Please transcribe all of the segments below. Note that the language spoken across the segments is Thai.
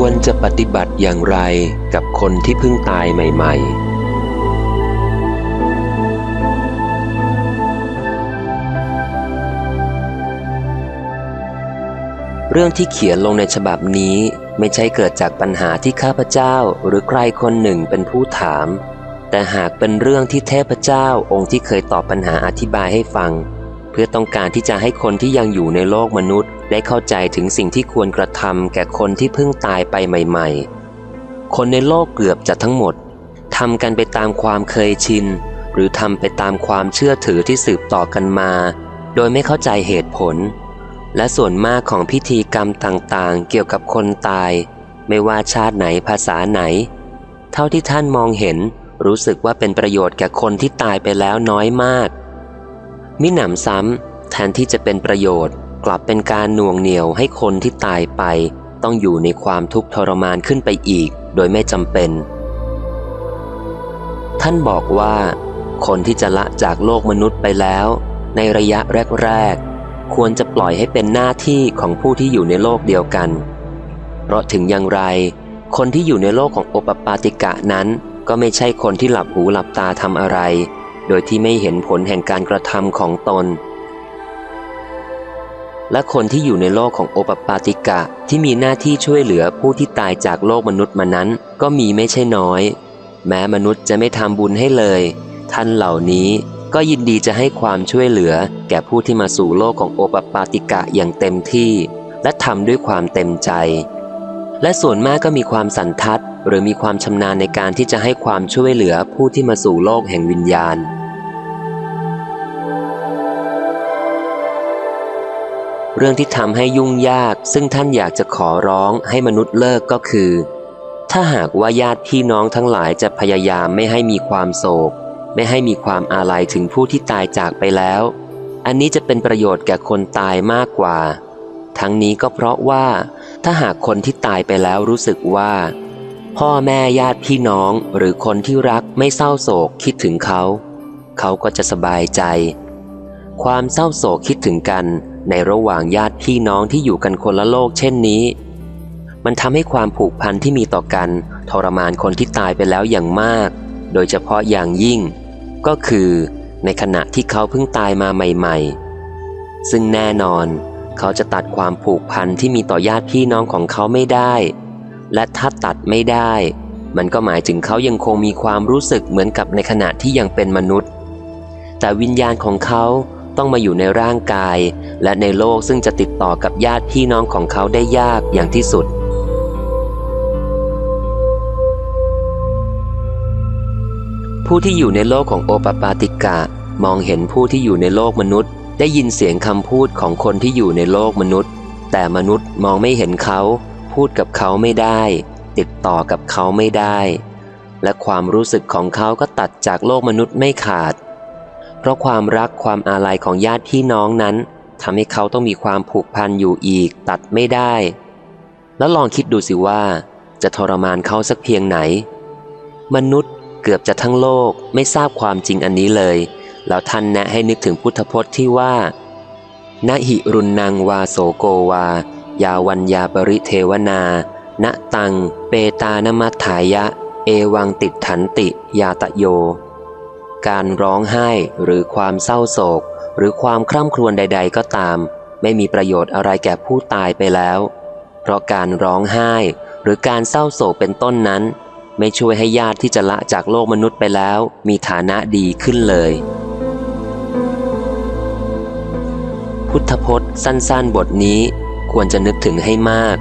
ควรจะปฏิบัติอย่างไรกับคนที่เพิ่งตายใหม่ ๆ เรื่องที่เขียนลงในฉบับนี้ไม่ใช่เกิดจากปัญหาที่ข้าพเจ้าหรือใครคนหนึ่งเป็นผู้ถาม แต่หากเป็นเรื่องที่เทพเจ้าองค์ที่เคยตอบปัญหาอธิบายให้ฟัง เพื่อต้องการที่จะให้คนที่ยังอยู่ในโลกมนุษย์ ได้เข้าใจถึงสิ่งที่ควรกระทำแก่คนที่เพิ่งตายไปใหม่ ๆ คนในโลกเกือบจะทั้งหมดทำกันไปตามความเคยชิน หรือทำไปตามความเชื่อถือที่สืบต่อกันมา โดยไม่เข้าใจเหตุผล และส่วนมากของพิธีกรรมต่างๆ เกี่ยวกับคนตาย ไม่ว่าชาติไหนภาษาไหน เท่าที่ท่านมองเห็นรู้สึกว่าเป็นประโยชน์แก่คนที่ตายไปแล้วน้อยมาก มิหนำซ้ำแทนที่จะเป็นประโยชน์ กลับเป็นการหน่วงเหนี่ยวให้คนที่ตายไป ต้องอยู่ในความทุกข์ทรมานขึ้นไปอีก โดยไม่จำเป็น ท่านบอกว่า คนที่จะละจากโลกมนุษย์ไปแล้ว ในระยะแรก ๆ ควรจะปล่อยให้เป็นหน้าที่ของผู้ที่อยู่ในโลกเดียวกัน เพราะถึงอย่างไร คนที่อยู่ในโลกของโอปปาติกะนั้นก็ไม่ใช่คนที่หลับหูหลับตาทำอะไร โดยที่ไม่เห็นผลแห่งการกระทำของตน และคนที่อยู่ในโลกของโอปปาติกะที่มีหน้าที่ช่วยเหลือผู้ที่ตายจากโลกมนุษย์มานั้น ก็มีไม่ใช่น้อย แม้มนุษย์จะไม่ทำบุญให้เลย ท่านเหล่านี้ก็ยินดีจะให้ความช่วยเหลือ แก่ผู้ที่มาสู่โลกของโอปปาติกะอย่างเต็มที่ และทำด้วยความเต็มใจ และส่วนมากก็มีความสันทัด หรือมีความชำนาญในการที่จะให้ความช่วยเหลือผู้ที่มาสู่โลกแห่งวิญญาณ เรื่องที่ทำให้ยุ่งยากซึ่งท่านอยากจะขอร้องให้มนุษย์เลิกก็คือ ถ้าหากว่าญาติพี่น้องทั้งหลายจะพยายามไม่ให้มีความโศก ไม่ให้มีความอาลัยถึงผู้ที่ตายจากไปแล้ว อันนี้จะเป็นประโยชน์แก่คนตายมากกว่า ทั้งนี้ก็เพราะว่า ถ้าหากคนที่ตายไปแล้วรู้สึกว่า พ่อแม่ญาติพี่น้องหรือคนที่รักไม่เศร้าโศกคิดถึงเขา เขาก็จะสบายใจ ความเศร้าโศกคิดถึงกัน ในระหว่างญาติพี่น้องที่อยู่กันคนละโลกเช่นนี้ มันทำให้ความผูกพันที่มีต่อกัน ทรมานคนที่ตายไปแล้วอย่างมาก โดยเฉพาะอย่างยิ่ง ก็คือในขณะที่เขาเพิ่งตายมาใหม่ ๆ ซึ่งแน่นอน เขาจะตัดความผูกพันที่มีต่อญาติพี่น้องของเขาไม่ได้ และถ้าตัดไม่ได้ มันก็หมายถึงเขายังคงมีความรู้สึกเหมือนกับในขณะที่ยังเป็นมนุษย์ แต่วิญญาณของเขา ต้องมาอยู่ในร่างกาย และในโลกซึ่งจะติดต่อกับญาติพี่น้องของเขาได้ยากอย่างที่สุด ผู้ที่อยู่ในโลกของโอปปาติกะ มองเห็นผู้ที่อยู่ในโลกมนุษย์ ได้ยินเสียงคำพูดของคนที่อยู่ในโลกมนุษย์ แต่มนุษย์มองไม่เห็นเขา พูดกับเขาไม่ได้ ติดต่อกับเขาไม่ได้ และความรู้สึกของเขาก็ตัดจากโลกมนุษย์ไม่ขาด ราะความรักความอาลัยของญาติพี่น้องนั้นทำให้เขาต้องมีความผูกพันอยู่อีกตัดไม่ได้ แล้วลองคิดดูสิว่า จะทรมานเขาสักเพียงไหน มนุษย์เกือบจะทั้งโลกไม่ทราบความจริงอันนี้เลย แล้วท่านแนะให้นึกถึงพุทธพจน์ที่ว่านะหิรุนนางวาโสโกวา ยาวัญญาปริเทวนา ณตัง เปตานมัตถายะ เอวังติดถันติ ยาตะโย การร้องไห้หรือความเศร้าโศก หรือความคร่ำครวญใด ๆ ก็ตาม ไม่มีประโยชน์อะไรแก่ผู้ตายไปแล้ว เพราะการร้องไห้ หรือการเศร้าโศกเป็นต้นนั้น ไม่ช่วยให้ญาติที่จะละจากโลกมนุษย์ไปแล้ว มีฐานะดีขึ้นเลย พุทธพจน์สั้นๆ บทนี้ควรจะนึกถึงให้มาก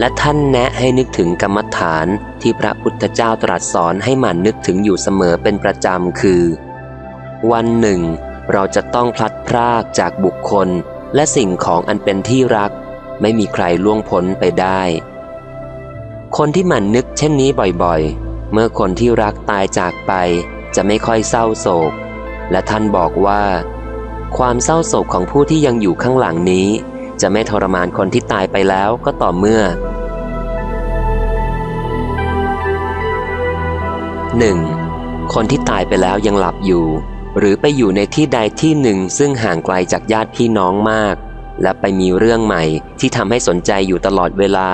และท่านแนะให้นึกถึงกรรมฐานที่พระพุทธเจ้าตรัสสอนให้หมั่นนึกถึงอยู่เสมอเป็นประจำคือ วันหนึ่ง เราจะต้องพลัดพรากจากบุคคล และสิ่งของอันเป็นที่รัก ไม่มีใครล่วงพ้นไปได้ คนที่หมั่นนึกเช่นนี้บ่อยๆ เมื่อคนที่รักตายจากไป จะไม่ค่อยเศร้าโศก และท่านบอกว่า ความเศร้าโศกของผู้ที่ยังอยู่ข้างหลังนี้จะไม่ทรมานคนที่ตายไปแล้วก็ต่อเมื่อ 1. คนที่ตายไปแล้วยังหลับอยู่ หรือไปอยู่ในที่ใดที่หนึ่งซึ่งห่างไกลจากญาติพี่น้องมาก และไปมีเรื่องใหม่ที่ทำให้สนใจอยู่ตลอดเวลา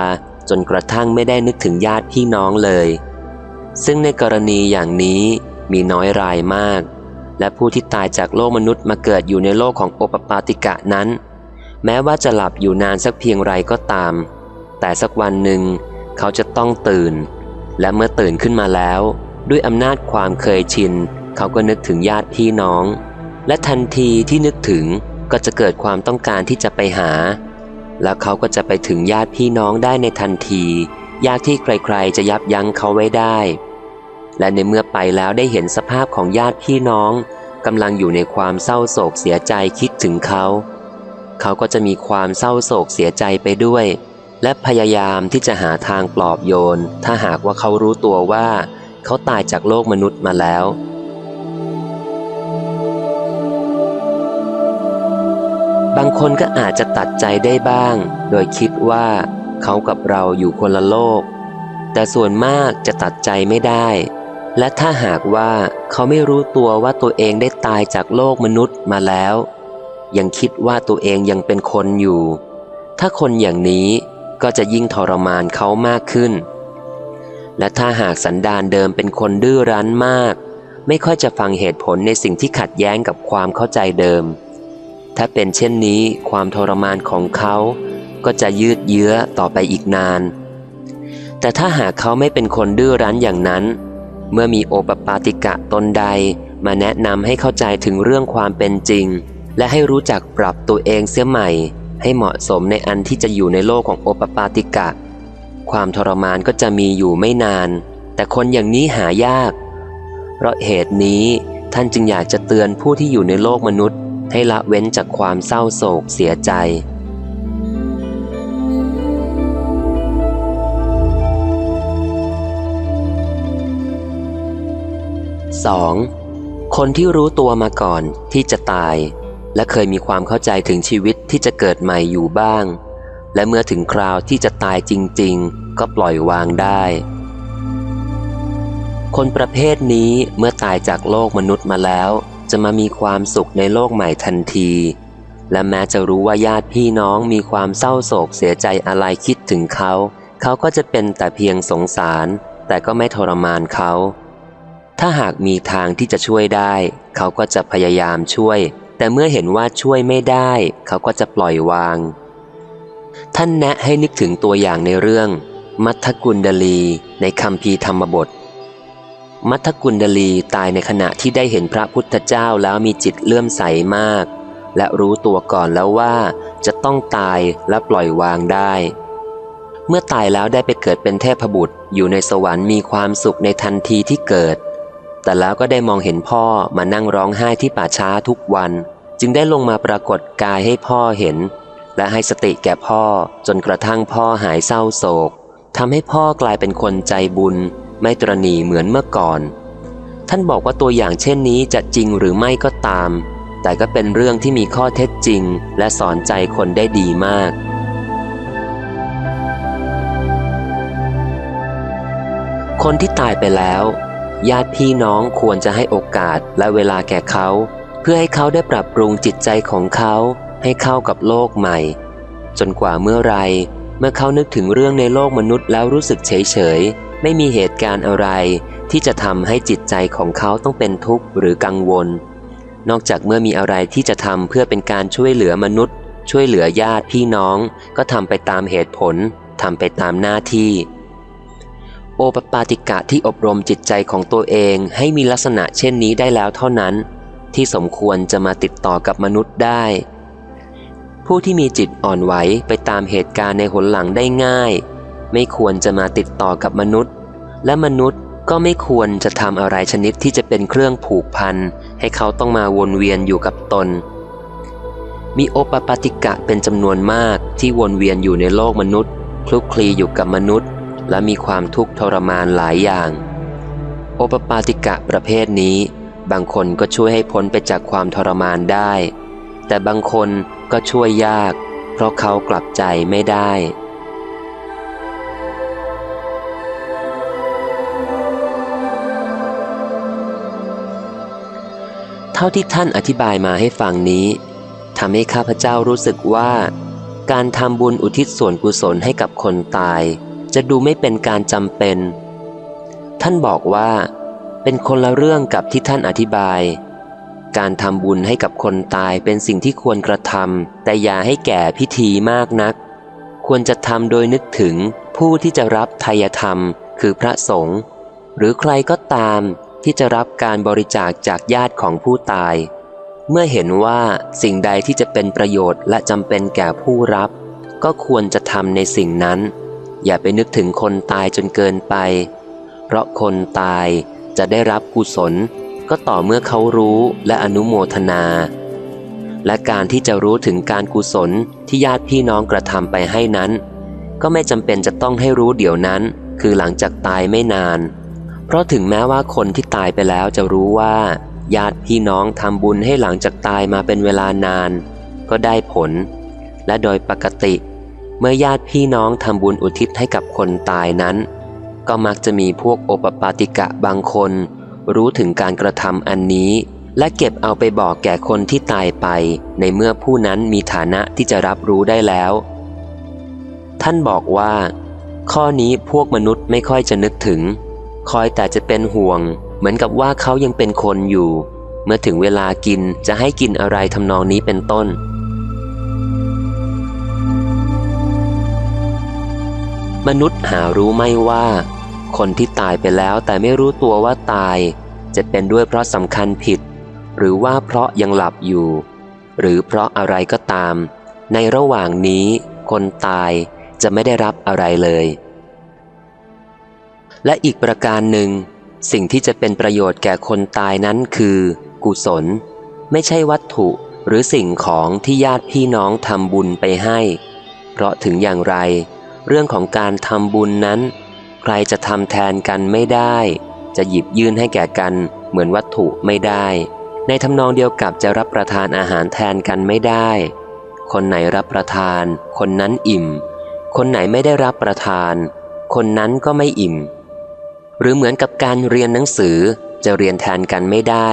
จนกระทั่งไม่ได้นึกถึงญาติพี่น้องเลย ซึ่งในกรณีอย่างนี้มีน้อยรายมาก และผู้ที่ตายจากโลกมนุษย์มาเกิดอยู่ในโลกของโอปปาติกะนั้น แม้ว่าจะหลับอยู่นานสักเพียงไรก็ตาม แต่สักวันหนึ่งเขาจะต้องตื่น และเมื่อตื่นขึ้นมาแล้ว ด้วยอำนาจความเคยชิน เขาก็นึกถึงญาติพี่น้อง และทันทีที่นึกถึงก็จะเกิดความต้องการที่จะไปหา แล้วเขาก็จะไปถึงญาติพี่น้องได้ในทันที ยากที่ใครๆ จะยับยั้งเขาไว้ได้ และในเมื่อไปแล้วได้เห็นสภาพของญาติพี่น้องกำลังอยู่ในความเศร้าโศกเสียใจคิดถึงเขา เขาก็จะมีความเศร้าโศกเสียใจไปด้วย และพยายามที่จะหาทางปลอบโยน ถ้าหากว่าเขารู้ตัวว่า เขาตายจากโลกมนุษย์มาแล้ว บางคนก็อาจจะตัดใจได้บ้าง โดยคิดว่าเขากับเราอยู่คนละโลก แต่ส่วนมากจะตัดใจไม่ได้ และถ้าหากว่าเขาไม่รู้ตัวว่าตัวเองได้ตายจากโลกมนุษย์มาแล้ว ยังคิดว่าตัวเองยังเป็นคนอยู่ ถ้าคนอย่างนี้ก็จะยิ่งทรมานเขามากขึ้น และถ้าหากสันดานเดิมเป็นคนดื้อรั้นมาก ไม่ค่อยจะฟังเหตุผลในสิ่งที่ขัดแย้งกับความเข้าใจเดิม ถ้าเป็นเช่นนี้ความทรมานของเขาก็จะยืดเยื้อต่อไปอีกนาน แต่ถ้าหากเขาไม่เป็นคนดื้อรั้นอย่างนั้น เมื่อมีโอปปาติกะตนใดมาแนะนำให้เข้าใจถึงเรื่องความเป็นจริง และให้รู้จักปรับตัวเองเสียใหม่ ให้เหมาะสมในอันที่จะอยู่ในโลกของโอปปาติกะ ความทรมานก็จะมีอยู่ไม่นาน แต่คนอย่างนี้หายาก เพราะเหตุนี้ท่านจึงอยากจะเตือนผู้ที่อยู่ในโลกมนุษย์ ให้ละเว้นจากความเศร้าโศกเสียใจ 2. คนที่รู้ตัวมาก่อนที่จะตาย และเคยมีความเข้าใจถึงชีวิตที่จะเกิดใหม่อยู่บ้าง และเมื่อถึงคราวที่จะตายจริง ๆ ก็ปล่อยวางได้ คนประเภทนี้เมื่อตายจากโลกมนุษย์มาแล้ว จะมามีความสุขในโลกใหม่ทันที และแม้จะรู้ว่าญาติพี่น้องมีความเศร้าโศกเสียใจอะไรคิดถึงเขา เขาก็จะเป็นแต่เพียงสงสาร แต่ก็ไม่ทรมานเขา ถ้าหากมีทางที่จะช่วยได้ เขาก็จะพยายามช่วย แต่เมื่อเห็นว่าช่วยไม่ได้ เขาก็จะปล่อยวาง ท่านแนะให้นึกถึงตัวอย่างในเรื่อง มัทกุลดลีในคำพีธรรมบท มัทกุลดลีตายในขณะที่ได้เห็นพระพุทธเจ้าแล้วมีจิตเลื่อมใสมาก และรู้ตัวก่อนแล้วว่าจะต้องตายและปล่อยวางได้ เมื่อตายแล้วได้ไปเกิดเป็นเทพบุตรอยู่ในสวรรค์มีความสุขในทันทีที่เกิด แต่แล้วก็ได้มองเห็นพ่อมานั่งร้องไห้ที่ป่าช้าทุกวัน จึงได้ลงมาปรากฏกายให้พ่อเห็น และให้สติแก่พ่อจนกระทั่งพ่อหายเศร้าโศกทำให้พ่อกลายเป็นคนใจบุญ ไม่ตรณีเหมือนเมื่อก่อน ท่านบอกว่าตัวอย่างเช่นนี้จะจริงหรือไม่ก็ตาม แต่ก็เป็นเรื่องที่มีข้อเท็จจริง และสอนใจคนได้ดีมากคนที่ตายไปแล้ว ญาติพี่น้องควรจะให้โอกาสและเวลาแก่เขา เพื่อให้เขาได้ปรับปรุงจิตใจของเขา ให้เข้ากับโลกใหม่ จนกว่าเมื่อไร เมื่อเขานึกถึงเรื่องในโลกมนุษย์แล้วรู้สึกเฉยเฉยไม่มีเหตุการณ์อะไร ที่จะทำให้จิตใจของเขาต้องเป็นทุกข์หรือกังวล นอกจากเมื่อมีอะไรที่จะทำเพื่อเป็นการช่วยเหลือมนุษย์ ช่วยเหลือญาติพี่น้อง ก็ทำไปตามเหตุผลทำไปตามหน้าที่ โอปปาติกะที่อบรมจิตใจของตัวเองให้มีลักษณะเช่นนี้ได้แล้วเท่านั้น ที่สมควรจะมาติดต่อกับมนุษย์ได้ ผู้ที่มีจิตอ่อนไหวไปตามเหตุการณ์ในหนหลังได้ง่าย ไม่ควรจะมาติดต่อกับมนุษย์ และมนุษย์ก็ไม่ควรจะทำอะไรชนิดที่จะเป็นเครื่องผูกพัน ให้เขาต้องมาวนเวียนอยู่กับตน มีโอปปาติกะเป็นจำนวนมากที่วนเวียนอยู่ในโลกมนุษย์คลุกคลีอยู่กับมนุษย์ และมีความทุกข์ทรมานหลายอย่าง โอปปาติกะประเภทนี้ บางคนก็ช่วยให้พ้นไปจากความทรมานได้ แต่บางคน ก็ช่วยยาก เพราะเขากลับใจไม่ได้ เท่าที่ท่านอธิบายมาให้ฟังนี้ทำให้ข้าพเจ้ารู้สึกว่า การทำบุญอุทิศส่วนกุศลให้กับคนตาย จะดูไม่เป็นการจำเป็น ท่านบอกว่า เป็นคนละเรื่องกับที่ท่านอธิบาย การทำบุญให้กับคนตายเป็นสิ่งที่ควรกระทำแต่อย่าให้แก่พิธีมากนัก ควรจะทำโดยนึกถึงผู้ที่จะรับทายธรรม คือพระสงฆ์หรือใครก็ตามที่จะรับการบริจาคจากญาติของผู้ตาย เมื่อเห็นว่าสิ่งใดที่จะเป็นประโยชน์และจำเป็นแก่ผู้รับ ก็ควรจะทำในสิ่งนั้น อย่าไปนึกถึงคนตายจนเกินไป เพราะคนตายจะได้รับกุศล ก็ต่อเมื่อเขารู้และอนุโมทนา และการที่จะรู้ถึงการกุศลที่ญาติพี่น้องกระทำไปให้นั้น ก็ไม่จำเป็นจะต้องให้รู้เดี๋ยวนั้น คือหลังจากตายไม่นาน เพราะถึงแม้ว่าคนที่ตายไปแล้วจะรู้ว่า ญาติพี่น้องทำบุญให้หลังจากตายมาเป็นเวลานาน ก็ได้ผล และโดยปกติ เมื่อญาติพี่น้องทำบุญอุทิศให้กับคนตายนั้น ก็มักจะมีพวกโอปปาติกะบางคน รู้ถึงการกระทำอันนี้ และเก็บเอาไปบอกแก่คนที่ตายไป ในเมื่อผู้นั้นมีฐานะที่จะรับรู้ได้แล้ว ท่านบอกว่า ข้อนี้พวกมนุษย์ไม่ค่อยจะนึกถึง คอยแต่จะเป็นห่วง เหมือนกับว่าเขายังเป็นคนอยู่ เมื่อถึงเวลากินจะให้กินอะไรทำนองนี้เป็นต้นมนุษย์หารู้ไม่ว่า คนที่ตายไปแล้วแต่ไม่รู้ตัวว่าตาย จะเป็นด้วยเพราะสำคัญผิด หรือว่าเพราะยังหลับอยู่ หรือเพราะอะไรก็ตาม ในระหว่างนี้คนตายจะไม่ได้รับอะไรเลย และอีกประการหนึ่ง สิ่งที่จะเป็นประโยชน์แก่คนตายนั้นคือ กุศล ไม่ใช่วัตถุหรือสิ่งของที่ญาติพี่น้องทำบุญไปให้ เพราะถึงอย่างไร เรื่องของการทำบุญนั้น ใครจะทำแทนกันไม่ได้ จะหยิบยื่นให้แก่กันเหมือนวัตถุไม่ได้ ในทำนองเดียวกับจะรับประทานอาหารแทนกันไม่ได้ คนไหนรับประทาน คนนั้นอิ่ม คนไหนไม่ได้รับประทาน คนนั้นก็ไม่อิ่ม หรือเหมือนกับการเรียนหนังสือจะเรียนแทนกันไม่ได้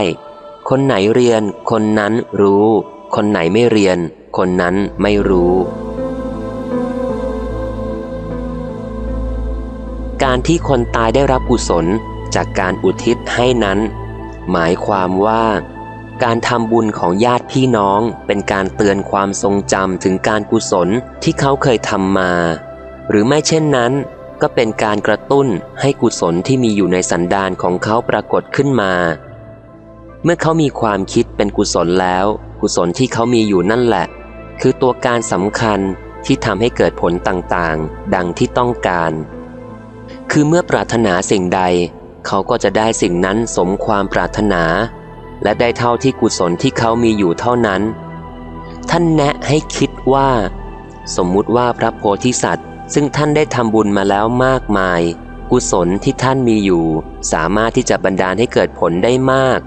คนไหนเรียน คนนั้นรู้ คนไหนไม่เรียน คนนั้นไม่รู้ การที่คนตายได้รับกุศลจากการอุทิศให้นั้น หมายความว่า การทำบุญของญาติพี่น้องเป็นการเตือนความทรงจำถึงการกุศลที่เขาเคยทำมา หรือไม่เช่นนั้น ก็เป็นการกระตุ้นให้กุศลที่มีอยู่ในสันดานของเขาปรากฏขึ้นมา เมื่อเขามีความคิดเป็นกุศลแล้ว กุศลที่เขามีอยู่นั่นแหละ คือตัวการสำคัญที่ทำให้เกิดผลต่างๆ ดังที่ต้องการ คือเมื่อปรารถนาสิ่งใด เขาก็จะได้สิ่งนั้นสมความปรารถนา และได้เท่าที่กุศลที่เขามีอยู่เท่านั้น ท่านแนะให้คิดว่า สมมุติว่าพระโพธิสัตว์ ซึ่งท่านได้ทำบุญมาแล้วมากมาย กุศลที่ท่านมีอยู่ สามารถที่จะบันดาลให้เกิดผลได้มาก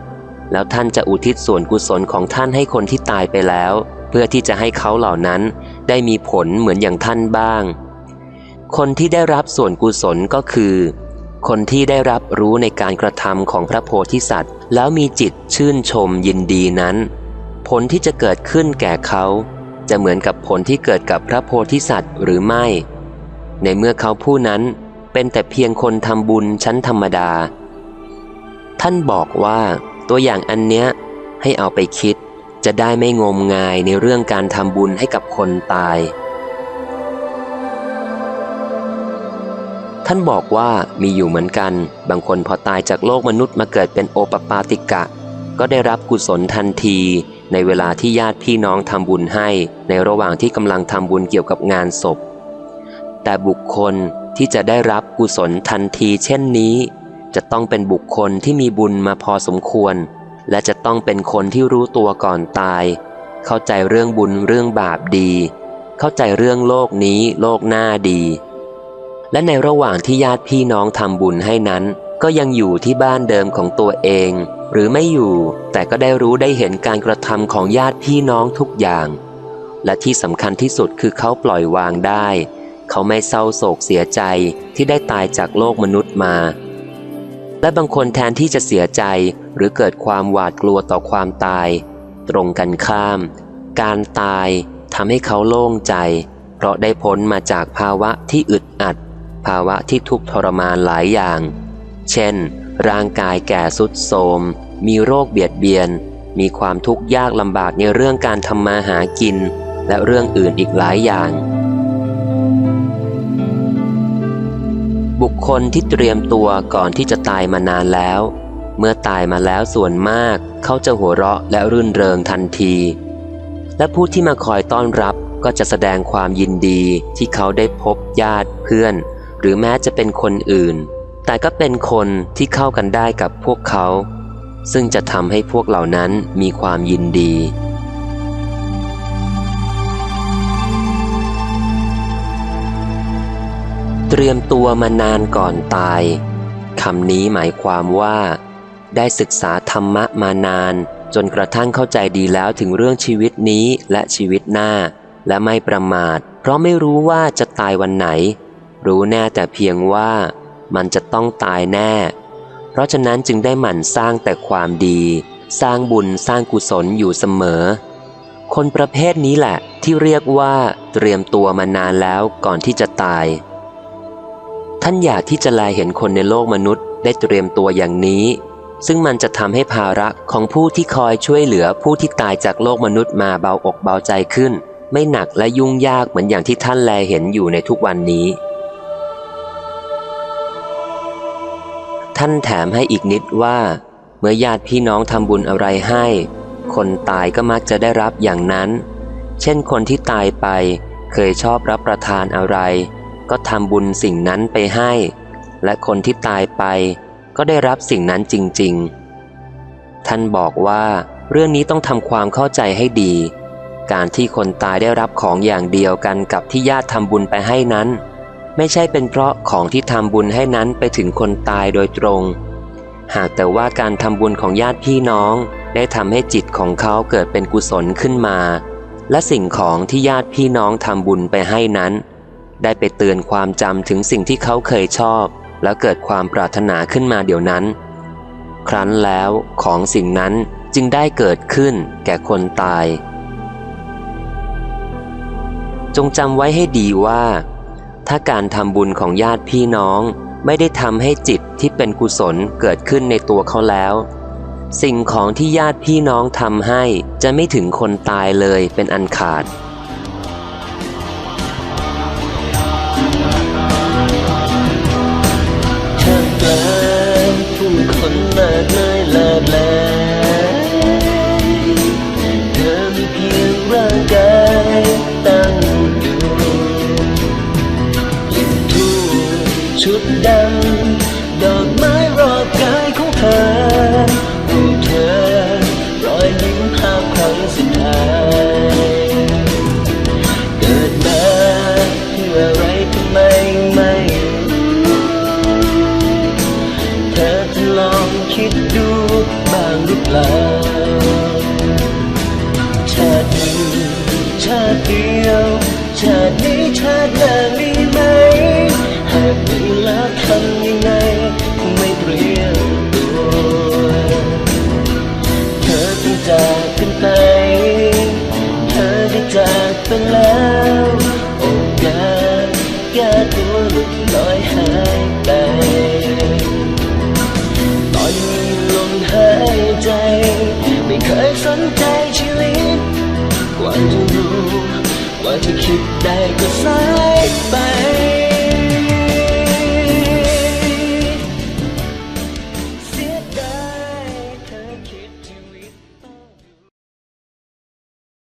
แล้วท่านจะอุทิศส่วนกุศลของท่านให้คนที่ตายไปแล้ว เพื่อที่จะให้เขาเหล่านั้นได้มีผลเหมือนอย่างท่านบ้าง คนที่ได้รับส่วนกุศลก็คือ คนที่ได้รับรู้ในการกระทำของพระโพธิสัตว์ แล้วมีจิตชื่นชมยินดีนั้น ผลที่จะเกิดขึ้นแก่เขา จะเหมือนกับผลที่เกิดกับพระโพธิสัตว์หรือไม่ ในเมื่อเขาผู้นั้นเป็นแต่เพียงคนทำบุญชั้นธรรมดา ท่านบอกว่าตัวอย่างอันเนี้ยให้เอาไปคิดจะได้ไม่งมงายในเรื่องการทำบุญให้กับคนตาย ท่านบอกว่ามีอยู่เหมือนกัน บางคนพอตายจากโลกมนุษย์มาเกิดเป็นโอปปาติกะ ก็ได้รับกุศลทันที ในเวลาที่ญาติพี่น้องทำบุญให้ ในระหว่างที่กำลังทำบุญเกี่ยวกับงานศพ แต่บุคคลที่จะได้รับกุศลทันทีเช่นนี้ จะต้องเป็นบุคคลที่มีบุญมาพอสมควร และจะต้องเป็นคนที่รู้ตัวก่อนตาย เข้าใจเรื่องบุญเรื่องบาปดี เข้าใจเรื่องโลกนี้โลกหน้าดี และในระหว่างที่ญาติพี่น้องทำบุญให้นั้น ก็ยังอยู่ที่บ้านเดิมของตัวเอง หรือไม่อยู่ แต่ก็ได้รู้ได้เห็นการกระทำของญาติพี่น้องทุกอย่าง และที่สำคัญที่สุดคือเขาปล่อยวางได้ เขาไม่เศร้าโศกเสียใจที่ได้ตายจากโลกมนุษย์มา และบางคนแทนที่จะเสียใจหรือเกิดความหวาดกลัวต่อความตาย ตรงกันข้าม การตายทำให้เขาโล่งใจ เพราะได้พ้นมาจากภาวะที่อึดอัด ภาวะที่ทุกทรมานหลายอย่าง เช่น ร่างกายแก่สุดโทมมีโรคเบียดเบียน มีความทุกข์ยากลำบากในเรื่องการทำมาหากิน และเรื่องอื่นอีกหลายอย่าง บุคคลที่เตรียมตัวก่อนที่จะตายมานานแล้ว เมื่อตายมาแล้วส่วนมาก เขาจะหัวเราะและรื่นเริงทันที และผู้ที่มาคอยต้อนรับก็จะแสดงความยินดีที่เขาได้พบญาติเพื่อน หรือแม้จะเป็นคนอื่น แต่ก็เป็นคนที่เข้ากันได้กับพวกเขา ซึ่งจะทำให้พวกเหล่านั้นมีความยินดี เตรียมตัวมานานก่อนตายคำนี้หมายความว่า ได้ศึกษาธรรมะมานาน จนกระทั่งเข้าใจดีแล้วถึงเรื่องชีวิตนี้และชีวิตหน้า และไม่ประมาท เพราะไม่รู้ว่าจะตายวันไหน รู้แน่แต่เพียงว่ามันจะต้องตายแน่ เพราะฉะนั้นจึงได้หมั่นสร้างแต่ความดี สร้างบุญสร้างกุศลอยู่เสมอ คนประเภทนี้แหละที่เรียกว่าเตรียมตัวมานานแล้วก่อนที่จะตาย ท่านอยากที่จะแลเห็นคนในโลกมนุษย์ได้เตรียมตัวอย่างนี้ ซึ่งมันจะทำให้ภาระของผู้ที่คอยช่วยเหลือผู้ที่ตายจากโลกมนุษย์มาเบาอกเบาใจขึ้น ไม่หนักและยุ่งยากเหมือนอย่างที่ท่านแลเห็นอยู่ในทุกวันนี้านแถมให้อีกนิดว่า เมื่อญาติพี่น้องทำบุญอะไรให้ คนตายก็มักจะได้รับอย่างนั้น เช่นคนที่ตายไปเคยชอบรับประทานอะไร ก็ทำบุญสิ่งนั้นไปให้ และคนที่ตายไป ก็ได้รับสิ่งนั้นจริง ๆ ท่านบอกว่า เรื่องนี้ต้องทำความเข้าใจให้ดี การที่คนตายได้รับของอย่างเดียวกันกับที่ญาติทำบุญไปให้นั้น ไม่ใช่เป็นเพราะของที่ทำบุญให้นั้นไปถึงคนตายโดยตรง หากแต่ว่าการทำบุญของญาติพี่น้อง ได้ทำให้จิตของเขาเกิดเป็นกุศลขึ้นมา และสิ่งของที่ญาติพี่น้องทำบุญไปให้นั้น ได้ไปเตือนความจำถึงสิ่งที่เขาเคยชอบ แล้วเกิดความปรารถนาขึ้นมาเดี๋ยวนั้น ครั้นแล้วของสิ่งนั้นจึงได้เกิดขึ้นแก่คนตาย จงจำไว้ให้ดีว่า ถ้าการทำบุญของญาติพี่น้อง ไม่ได้ทำให้จิตที่เป็นกุศลเกิดขึ้นในตัวเขาแล้ว สิ่งของที่ญาติพี่น้องทำให้จะไม่ถึงคนตายเลยเป็นอันขาด บชุดด